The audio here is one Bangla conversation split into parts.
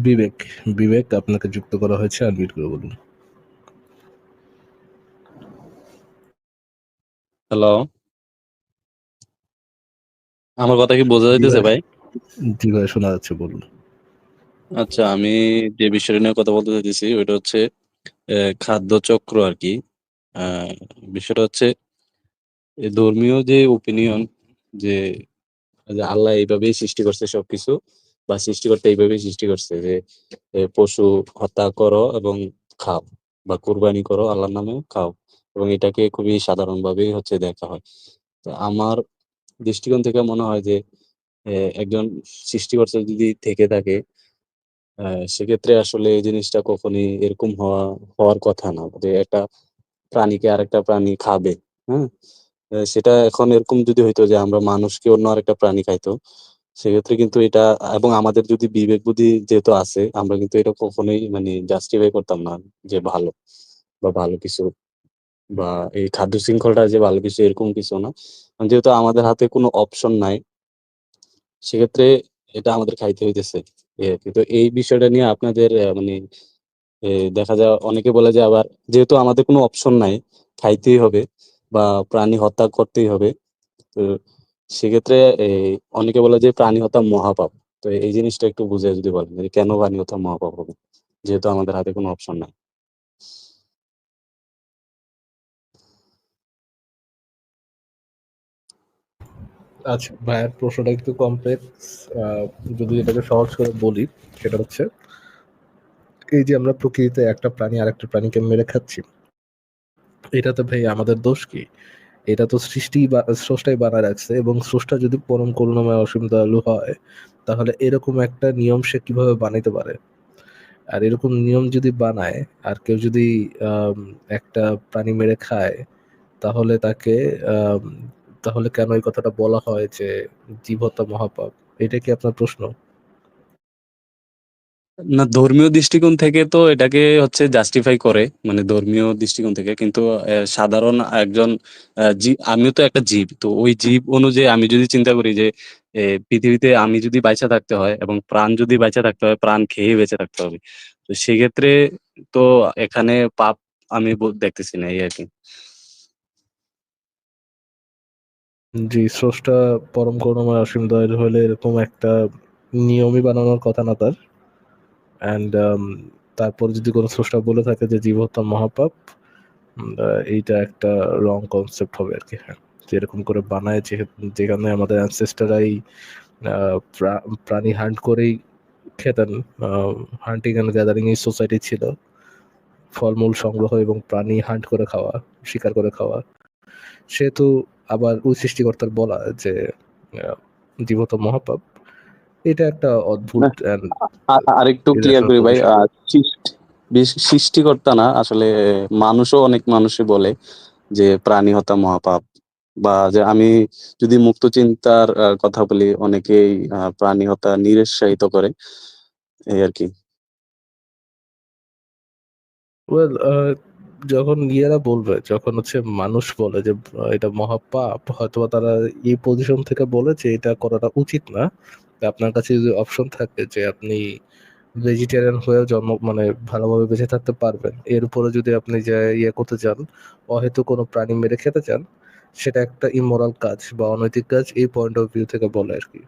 বিবেক, বিবেক আপনাকে যুক্ত করা হয়েছে আনমিউট করে বলুন। হ্যালো। আমার কথা কি বোঝা যাইতেছে ভাই। জি ভাই শোনা যাচ্ছে বলুন। আচ্ছা আমি যে বিষয়টা নিয়ে কথা বলতে চাইতেছি ওইটা হচ্ছে এ খাদ্যচক্র আরকি। আ বিষয়টা হচ্ছে ধর্মীয় যে ওপিনিয়ন যে আল্লাহ এইভাবেই সৃষ্টি করছে সবকিছু বা সৃষ্টিকর্তা এইভাবেই সৃষ্টি করছে যে পশু হত্যা করো এবং খাও বা কুরবানি করো আল্লাহর নামে খাও। এবং এটাকে খুবই সাধারণভাবেই হচ্ছে দেখা হয়। তো আমার দৃষ্টিকোণ থেকে মনে হয় যে একজন সৃষ্টিকর্তা যদি থেকে থাকে সেক্ষেত্রে আসলে এই জিনিসটা কখনই এরকম হওয়া হওয়ার কথা না। যে একটা প্রাণীকে আরেকটা প্রাণী খাবে, হ্যাঁ? সেটা এখন এরকম যদি হইতো যে আমরা মানুষকে অন্য আরেকটা প্রাণী খাইতো, সেক্ষেত্রে কিন্তু এটা এবং আমাদের যদি বিবেক বুদ্ধি যেহেতু আছে, আমরা কিন্তু এটা কখনোই মানে জাস্টিফাই করতাম না যে ভালো বা ভালো কিছু বা এই খাদ্য শৃঙ্খলটা যে ভালো কিছু এরকম কিছু না। যেহেতু আমাদের হাতে কোনো অপশন নাই সেক্ষেত্রে এটা আমাদের খাইতে হইতেছে। এই আরকি। তো এই বিষয়টা নিয়ে আপনাদের মানে দেখা যায় অনেকে বলে যে আবার যেহেতু আমাদের কোনো অপশন নাই, খাইতেই হবে বা প্রাণী হত্যা করতেই হবে। তো সেক্ষেত্রে, এ, অনেকে বলে যে প্রাণী হত্যা মহাপাপ। তো এই জিনিসটা একটু বুঝাইয়া যদি বলেন যে কেন প্রাণী হত্যা মহাপাপ হবে? যেহেতু আমাদের হাতে কোনো অপশন নাই। আচ্ছা ভাইয়ার প্রশ্নটা একটু কমপ্লেক্স। যদি এটাকে সহজ করে বলি, সেটা হচ্ছে, এই যে আমরা প্রকৃতিতে একটা প্রাণী আরেকটা প্রাণীকে মেরে খাচ্ছি। এটাতে ভাই আমাদের দোষ কি? এটা তো সৃষ্টিই বা স্রষ্টাই বানায় রাখছে এবং স্রষ্টা যদি পরম করুণাময় অসীম দয়ালু হয়, তাহলে এরকম একটা নিয়ম সে কীভাবে বানাইতে পারে? আর এরকম নিয়ম যদি বানায় আর কেউ যদি একটা প্রাণী মেরে খায়, তাহলে তাকে তাহলে কেন এই কথাটা বলা হয় যে জীব হত্যা মহাপাপ? এটা কি আপনার প্রশ্ন? না ধর্মীয় দৃষ্টিকোণ থেকে তো এটাকে হচ্ছে জাস্টিফাই করে। মানে ধর্মীয় দৃষ্টিকোণ থেকে। কিন্তু এ সাধারণ একজন আ জি আমিও তো একটা জীব। তো ওই জীব অনুযায়ী আমি যদি চিন্তা করি যে পৃথিবীতে আমি যদি বাইচা থাকতে হয় এবং প্রাণ যদি বাইচা থাকতে হয়, প্রাণ খেয়ে বেঁচে থাকতে হবে। তো সেক্ষেত্রে তো এখানে পাপ আমি দেখতেছি না এই আর কি জি, স্রষ্টা পরম করুণাময় অসীম দয়ালু হলে এরকম একটা নিয়মই বানানোর কথা না তার। অ্যান্ড আম তারপর যদি কোনো স্রষ্টা বলে থাকে যে জীব হত্যা মহাপাপ, এইটা একটা রং কনসেপ্ট হবে আরকি। হ্যাঁ। যেরকম করে বানায় যেখানে আমাদের ancestor রাই আ প্রা প্রাণী হান্ট করেই খেতেন। হান্টিং অ্যান্ড গ্যাদারিং এই সোসাইটি ছিল। ফলমূল সংগ্রহ এবং প্রাণী হান্ট করে খাওয়া, শিকার করে খাওয়া। সেহেতু আবার ওই সৃষ্টিকর্তার বলা যে জীবত মহাপাপ। এটা একটা অদ্ভুত না আরেকটু ক্লিয়ার করি ভাই। সৃষ্টিকর্তা না আসলে মানুষও অনেক মানুষই বলে যে প্রাণী হত্যা মহাপাপ। বা যে আমি যদি মুক্ত চিন্তার কথা বলি অনেকেই প্রাণী হত্যা নিরুৎসাহিত করে। এই আরকি। ওয়েল আ যখন ইয়েরা বলবে, যখন হচ্ছে মানুষ বলে যে এটা মহাপাপ, হয়তোবা তারা এই পজিশন থেকে বলে যে এটা করাটা উচিত না। আপনার কাছে যদি অপশন থাকে যে আপনি ভেজিটেরিয়ান হয়েও জন্ম মানে ভালোভাবে বেঁচে থাকতে পারবেন। এর উপরে যদি আপনি যে ইয়ে করতে চান, অহেতুক কোনো প্রাণী মেরে খেতে চান, সেটা একটা ইমোরাল কাজ বা অনৈতিক কাজ এই পয়েন্ট অফ ভিউ থেকে বলে আরকি।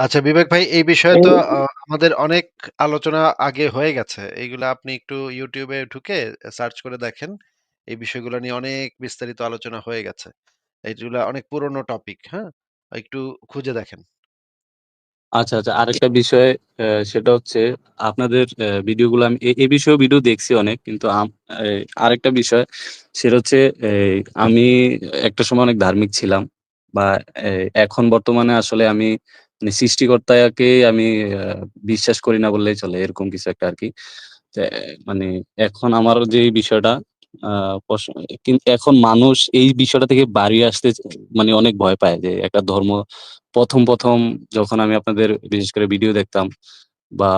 আচ্ছা বিবেক ভাই এই বিষয়ে তো আমাদের অনেক আলোচনা আগে হয়ে গেছে। এইগুলা আপনি একটু ইউটিউবে ঢুকে সার্চ করে দেখেন। এই বিষয়গুলো নিয়ে অনেক বিস্তারিত আলোচনা হয়ে গেছে। এইগুলা অনেক পুরনো টপিক, হ্যাঁ? একটু খুঁজে দেখেন। আচ্ছা, আচ্ছা। আরেকটা বিষয় সেটা হচ্ছে আপনাদের অ্যা ভিডিওগুলো আমি এ এই বিষয়েও ভিডিও দেখছি অনেক। কিন্তু আম এ আরেকটা বিষয় সেটা হচ্ছে এই আমি একটা সময় অনেক ধার্মিক ছিলাম। বা এ এখন বর্তমানে আসলে আমি মানে সৃষ্টিকর্তাকেই আমি বিশ্বাস করি না বললেই চলে। এরকম কিছু একটা আরকি। তে মানে এখন আমার যেই বিষয়টা আ পস কিন এখন মানুষ এই বিষয়টা থেকে বাড়িয়ে আসতে মানে অনেক ভয় পায় যে একটা ধর্ম ১ম, ১ম যখন আমি আপনাদের বিশেষ করে ভিডিও দেখতাম, বা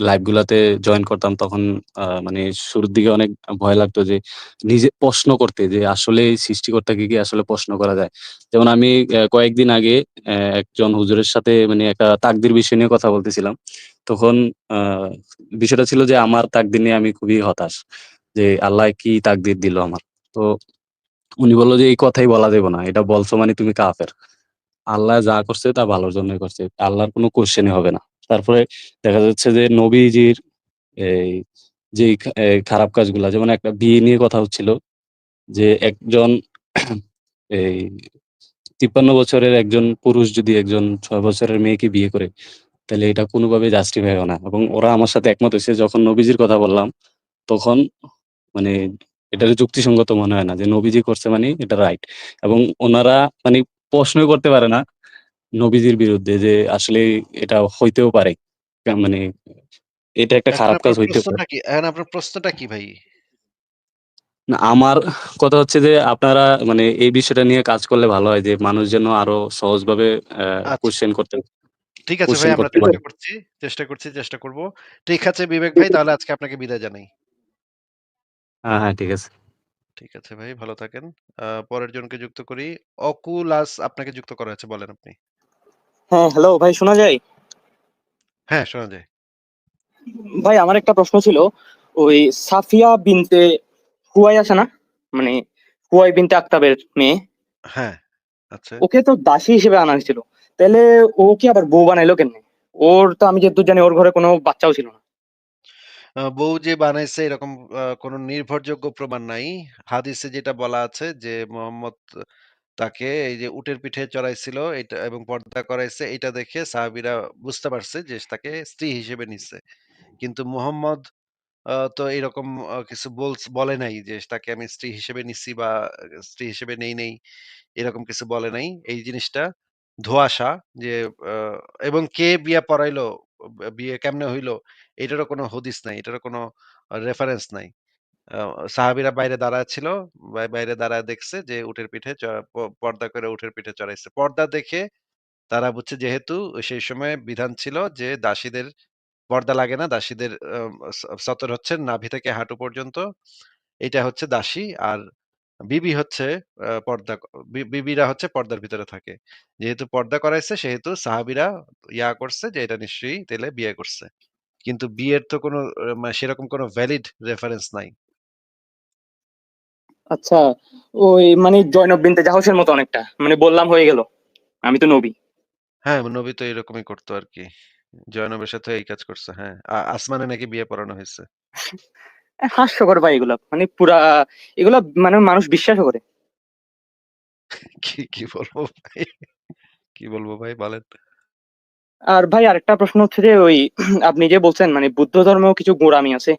লাইভ গুলাতে জয়েন করতাম তখন মানে শুরুর দিকে অনেক ভয় লাগতো যে নিজে প্রশ্ন করতে যে আসলে সৃষ্টিকর্তাকে কি আসলে প্রশ্ন করা যায়? যেমন আমি কয়েকদিন আগে একজন হুজুরের সাথে মানে একটা তাকদির বিষয় নিয়ে কথা বলতেছিলাম। তখন বিষয়টা ছিল যে আমার তাকদীর নিয়ে আমি খুবই হতাশ। যে আল্লাহ কি তাকদির দিল আমার। তো উনি বলল যে, "এই কথাই বলা যাবে না। এটা বলছো মানে তুমি কাফের। আল্লাহ যা করছে তা ভালোর জন্যই করছে। আল্লাহর কোনো কোয়েশ্চেনই হবে না।" তারপরে দেখা যাচ্ছে যে নবীজির এই এই খারাপ কাজগুলা যেমন একটা বিয়ে নিয়ে কথা হচ্ছিল যে একজন এই ৫৩ বছরের একজন পুরুষ যদি একজন ছয় বছরের মেয়েকে বিয়ে করে, তাহলে এটা কোনোভাবে জাস্টিফাই হয় না। এবং ওরা আমার সাথে একমত হয়েছে যখন নবীজির কথা বললাম, তখন মানে এটারে যুক্তিসঙ্গত মনে হয় না যে নবীজি করছে মানে এটা রাইট। এবং ওনারা মানে প্রশ্ন করতে পারে না নবীজির বিরুদ্ধে যে আসলে এটা হইতেও পারে। মানে এটা একটা খারাপ কাজ হইতে পারে। এখন আপনার প্রশ্নটা কি ভাই? না আমার কথা হচ্ছে যে আপনারা মানে এই বিষয়টা নিয়ে কাজ করলে ভালো হয় যে মানুষ যেন আরও সহজভাবে অ্যা আচ্ছা। করতে ঠিক আছে ভাই আমরা চেষ্টা করছি। চেষ্টা করছি, চেষ্টা করব। ঠিক আছে বিবেক ভাই তাহলে আজকে আপনাকে বিদায় জানাই। হ্যাঁ, হ্যাঁ ঠিক আছে। ঠিক আছে ভাই ভালো থাকেন। আ পরের জনকে যুক্ত করি। অকুলাস আপনাকে যুক্ত করা হয়েছে বলেন আপনি। হ্যাঁ, হ্যালো ভাই শোনা যায়? হ্যাঁ, শোনা যায়। ভাই আমার একটা প্রশ্ন ছিল, ওই সাফিয়া বিনতে হুয়াই আছে না? মানে হুয়াই বিনতে আক্তাবের মেয়ে। হ্যাঁ, আচ্ছা। ওকে তো দাসী হিসেবে আনা হয়েছিল। তাইলে ও কি আবার বউ বানাইলো কেমনে? ওর তো আমি যতদূর জানি ওর ঘরে কোনো বাচ্চাও ছিল না। বউ যে বানাইছে এরকম আ কোনো নির্ভরযোগ্য প্রমাণ নাই। হাদিসে যেটা বলা আছে যে মোহাম্মদ তাকে এই যে উটের পিঠে চড়াইছিল এটা এবং পর্দা করাইছে এটা দেখে সাহাবীরা বুঝতে পারছে যে তাকে স্ত্রী হিসেবে নিছে। কিন্তু মুহাম্মদ তো এরকম কিছু বলে নাই যে তাকে আমি স্ত্রী হিসেবে নিছি বা স্ত্রী হিসেবে নেই নাই। এরকম কিছু বলে নাই। এই জিনিসটা ধোঁয়াশা যে এবং কে বিয়া পড়াইলো, বিয়ে কেমনে হইল, এটারও কোনো হদিস নাই। এটারও কোনো রেফারেন্স নাই। সাহাবীরা বাইরে দাঁড়ায় ছিল। বাইরে দাঁড়ায় দেখছে যে উটের পিঠে পর্দা করে উটের পিঠে চড়াইছে। পর্দা দেখে তারা বুঝছে যেহেতু সেই সময় বিধান ছিল যে দাসীদের, পর্দা লাগে না। দাসীদের সতর হচ্ছে নাভি থেকে হাঁটু পর্যন্ত। এটা হচ্ছে দাসী। আর বিবি হচ্ছে পর্দা বিবিরা হচ্ছে পর্দার ভিতরে থাকে। যেহেতু পর্দা করাইছে সেহেতু সাহাবীরা ইয়া করছে যে এটা নিশ্চয়ই তেলে বিয়ে করছে। কিন্তু বিয়ের তো কোনো মানে সেরকম কোনো ভ্যালিড রেফারেন্স নাই। আচ্ছা, ওই মানে জয়নব বিনতে জাহশের মতো অনেকটা। মানে বললাম হয়ে গেল। আমি তো নবী। হ্যাঁ, নবী তো এরকমই করতো আরকি। জয়নবের সাথে এই কাজ করছে। হ্যাঁ। আসমানে নাকি বিয়ে পড়ানো হইছে। হাস্যকর ভাই এগুলা। মানে পুরা এগুলা মানে মানুষ বিশ্বাসও করে। কি, কি বলব ভাই? কি বলব ভাই বলেন? আর ভাই আরেকটা প্রশ্ন হচ্ছে যে ওই আপনি যে বলছেন মানে বুদ্ধ ধর্মেও কিছু গোড়ামি আছে।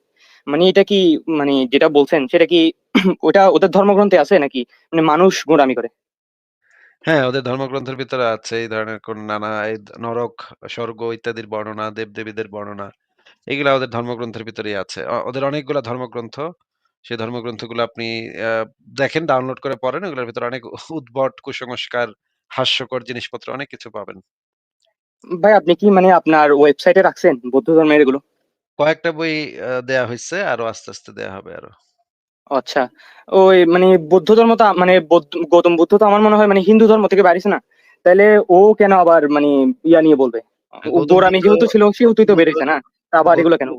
মানে এটা কি মানে যেটা বলছেন সেটা কি ওটা ওদের ধর্মগ্রন্থে আছে নাকি মানে মানুষ গোঁড়ামি করে? হ্যাঁ, ওদের ধর্মগ্রন্থের ভিতরে আছে এই ধরনের কোন নানা নরক, স্বর্গ ইত্যাদির বর্ণনা, দেব-দেবীদের বর্ণনা। এগুলা ওদের ধর্মগ্রন্থের ভিতরেই আছে। ওদের অনেকগুলা ধর্মগ্রন্থ। সেই ধর্মগ্রন্থগুলো আপনি দেখেন, ডাউনলোড করে পড়েন। ওগুলোর ভিতরে অনেক উদ্ভট, কুসংস্কার, হাস্যকর জিনিসপত্র অনেক কিছু পাবেন। ভাই আপনি কি মানে আপনার ওয়েবসাইটে রাখছেন বৌদ্ধ ধর্মের এগুলো? কয়েকটা বই দেয়া হইছে। আরও আস্তে, আস্তে দেয়া হবে আরও। আচ্ছা। ওই মানে বৌদ্ধ ধর্ম তো মানে গৌতম বুদ্ধ তো আমার মনে হয় মানে হিন্দু ধর্ম থেকে হইছে না? তাইলে ও কেন আবার মানে ইয়া নিয়ে বলবে? ও গৌতম গোঁড়ামি বুদ্ধ যেহেতু ছিল সেহেতুই তো হইছে না? আবার এগুলো কেন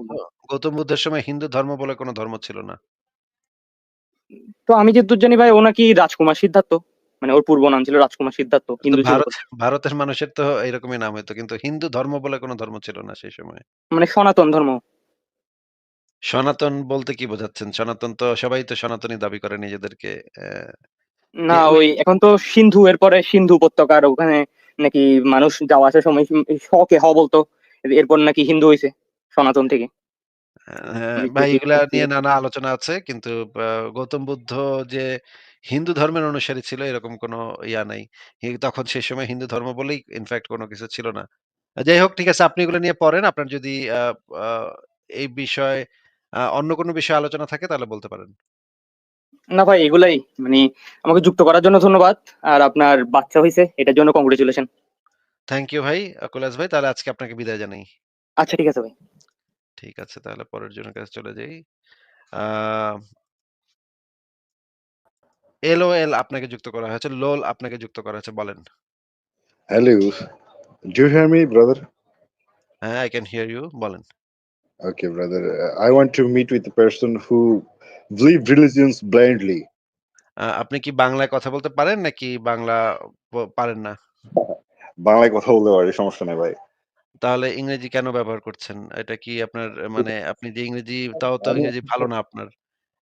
গৌতম বুদ্ধের সময় হিন্দু ধর্ম বলে কোন ধর্ম ছিল না। তো আমি যতদূর জানি ভাই ও নাকি রাজকুমার সিদ্ধার্থ। মানে ওর পূর্ব নাম ছিল রাজকুমার সিদ্ধার্থ। তো হিন্দু ছিল ভারত বলে। ভারতের মানুষের তো এরকমই নাম হইতো। কিন্তু হিন্দু ধর্ম বলে কোন ধর্ম ছিল না সেই সময়ে। মানে সনাতন ধর্ম। সনাতন বলতে কি বোঝাচ্ছেন? সনাতন তো সবাই তো সনাতনী দাবি করে নিজেদেরকে। না ওই এখন তো সিন্ধু এরপরে সিন্ধু উপত্যকার ওখানে নাকি মানুষ যাওয়া আসার সময় শকে হ বলতো। এরপর নাকি হিন্দু হইছে সনাতন থেকে। হ্যাঁ, ভাই এগুলা নিয়ে নানা আলোচনা আছে। কিন্তু গৌতম বুদ্ধ যে হিন্দু ধর্মের অনুসারী ছিল এরকম কোন ইয়া নাই। তখন সেই সময় হিন্দু ধর্ম বলেই ইনফেক্ট কোন কিছু ছিল না। যাই হোক ঠিক আছে আপনি এগুলো নিয়ে পড়েন। আপনার যদি এই বিষয়ে অন্য কোনো বিষয়ে আলোচনা থাকে তাহলে বলতে পারেন। না ভাই এগুলাই মানে আমাকে যুক্ত করার জন্য ধন্যবাদ। আর আপনার বাচ্চা হয়েছে এটার জন্য কংগ্রাচুলেশন। থ্যাংক ইউ ভাই, আ কৈলাস ভাই। তাহলে আজকে আপনাকে বিদায় জানাই। আচ্ছা ঠিক আছে ভাই ঠিক আছে তাহলে পরের জনের কাছে চলে যাই আ এলওএল আপনাকে যুক্ত করা হয়েছে। লোল আপনাকে যুক্ত করা হয়েছে। বলেন। Hello. Do you hear me, brother? হ্যাঁ, I ক্যান hear ইউ বলেন। Okay, brother. Uh, I want to meet with the person who believe religions blindly. আপনি কি বাংলায় কথা বলতে পারেন নাকি বাংলা পারেন না? বাংলায় কথা বলতে পারি, সমস্যা নেই ভাই। তাহলে ইংরেজি কেন ব্যবহার করছেন? এটা কি আপনার মানে আপনি যে ইংরেজি তাও তো আমি ইংরেজি ভালো না আপনার।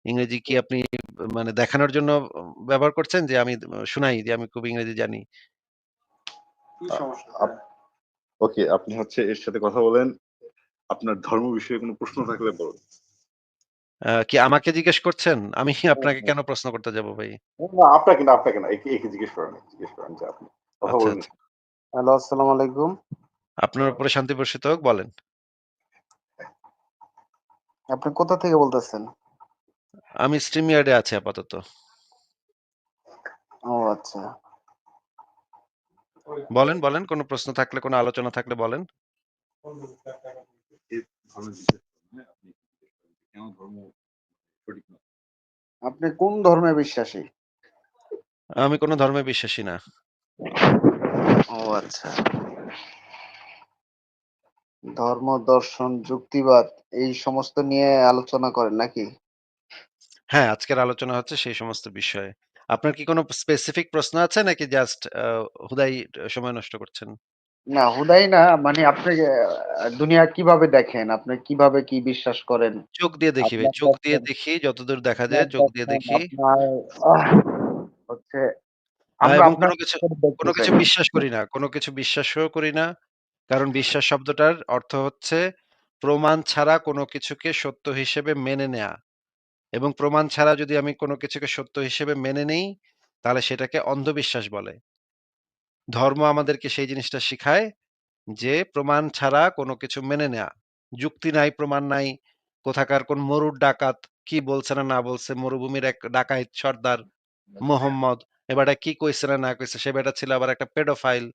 ইংরেজি কি আপনি মানে দেখানোর জন্য ব্যবহার করছেন যে আমি শুনাই যে আমি খুব ইংরেজি জানি? আ আপ ওকে, আপনি হচ্ছে এর সাথে কথা বলেন। আপনার ধর্ম বিষয়ে কোনো প্রশ্ন থাকলে বলুন। আ কি আমাকে জিজ্ঞেস করছেন? আমি আপনাকে কেন প্রশ্ন করতে যাব ভাই? না, আপনাকে না, আপনাকে না। একে, একে জিজ্ঞেস করেন, জিজ্ঞেস করেন যে আপনি কথা আচ্ছা, বলুন। আচ্ছা। হ্যালো, আসসালামু আলাইকুম। আপনার উপরে শান্তি বর্ষিত হোক। বলেন। আপনি কোথা থেকে বলতেছেন? আমি StreamYard ইয়ার্ডে আছি আপাতত। ও আচ্ছা। বলেন, বলেন। কোন প্রশ্ন থাকলে, কোন আলোচনা থাকলে বলেন। আপনি কোন ধর্মে বিশ্বাসী? আমি কোন ধর্মে বিশ্বাসী না। ও আচ্ছা। ধর্ম, দর্শন, যুক্তিবাদ এই সমস্ত নিয়ে আলোচনা করেন নাকি? হ্যাঁ, আজকের আলোচনা হচ্ছে সেই সমস্ত বিষয়ে। আপনার কি কোনো স্পেসিফিক প্রশ্ন আছে নাকি জাস্ট হুদাই সময় নষ্ট করছেন? না, হুদাই না। মানে আপনি দুনিয়া কীভাবে দেখেন? আপনি কীভাবে কি বিশ্বাস করেন? চোখ দিয়ে দেখি ভাই। চোখ দিয়ে দেখি যতদূর দেখা যায় চোখ দিয়ে দেখি। হচ্ছে আমরা কোন কিছু কোন কিছু বিশ্বাস করি না। কোনো কিছু বিশ্বাসও করি না। কারণ বিশ্বাস শব্দটার অর্থ হচ্ছে প্রমাণ ছাড়া কোন কিছুকে সত্য হিসেবে মেনে নেয়া। এবং প্রমাণ ছাড়া যদি আমি কোন কিছুকে সত্য হিসেবে মেনে নেই, তাহলে সেটাকে অন্ধবিশ্বাস বলে। ধর্ম আমাদেরকে সেই জিনিসটা শিখায় যে প্রমাণ ছাড়া কোন কিছু মেনে নেয়া। যুক্তি নাই, প্রমাণ নাই। কোথাকার কোন মরুর ডাকাত কি বলছে না, না বলছে। মরুভূমির এক ডাকাইত সর্দার মোহাম্মদ। এ বেটা কি কইছে না, না কইছে। সে বেটা ছিল আবার একটা পেডোফাইল।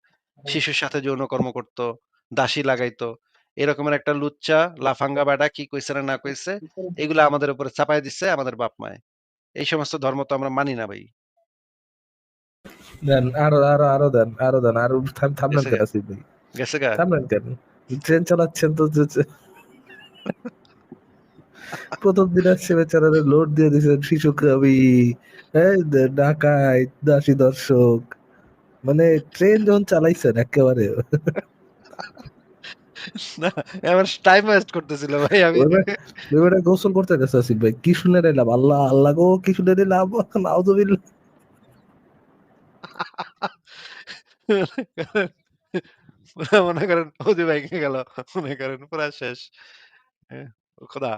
শিশুর সাথে যৌন কর্ম করত, দাসী লাগাইতো। এরকমের একটা লুচ্চা, লাফাঙ্গা বেটা কি কইছে না, না কইছে। এগুলা আমাদের উপরে চাপায় দিচ্ছে আমাদের বাপ-মায়ে। এই সমস্ত ধর্ম তো আমরা মানি না ভাই। দেন আরও, আরও, আরও দেন, আরও দেন। আরও থাম থামলেন কেন? আসিফ ভাই? গেছে গা? থামলেন কেন? ট্রেন চালাচ্ছেন তো প্রথম যে ১ম দিন আসছে বেচারারে লোড দিয়ে দিছেন শিশু কবি, এই দে দাসী দর্শক। মানে ট্রেন যখন চালাইছেন একেবারে না, আমার টাইম ওয়েস্ট করতেছিল ভাই আমি। ওই বেটা ওই বেটা গোসল করতে গেছে আসিফ ভাই। কি শুনে নিলাম? আল্লাহ, আল্লাহ গো কি শুনে নিলাম? নাউজুবিল্লাহ। মনে করেন অজু ভেঙে গেল। মনে করেন পুরা শেষ। হ্যাঁ, খোদা!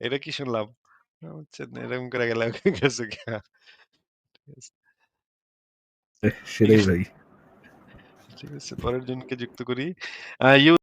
এটা কি শুনলাম? এরকম করে গেলাম গেছে ঠিক আছে। সেটাই ভাই। ঠিক আছে। পরের জনকে যুক্ত করি। ইউ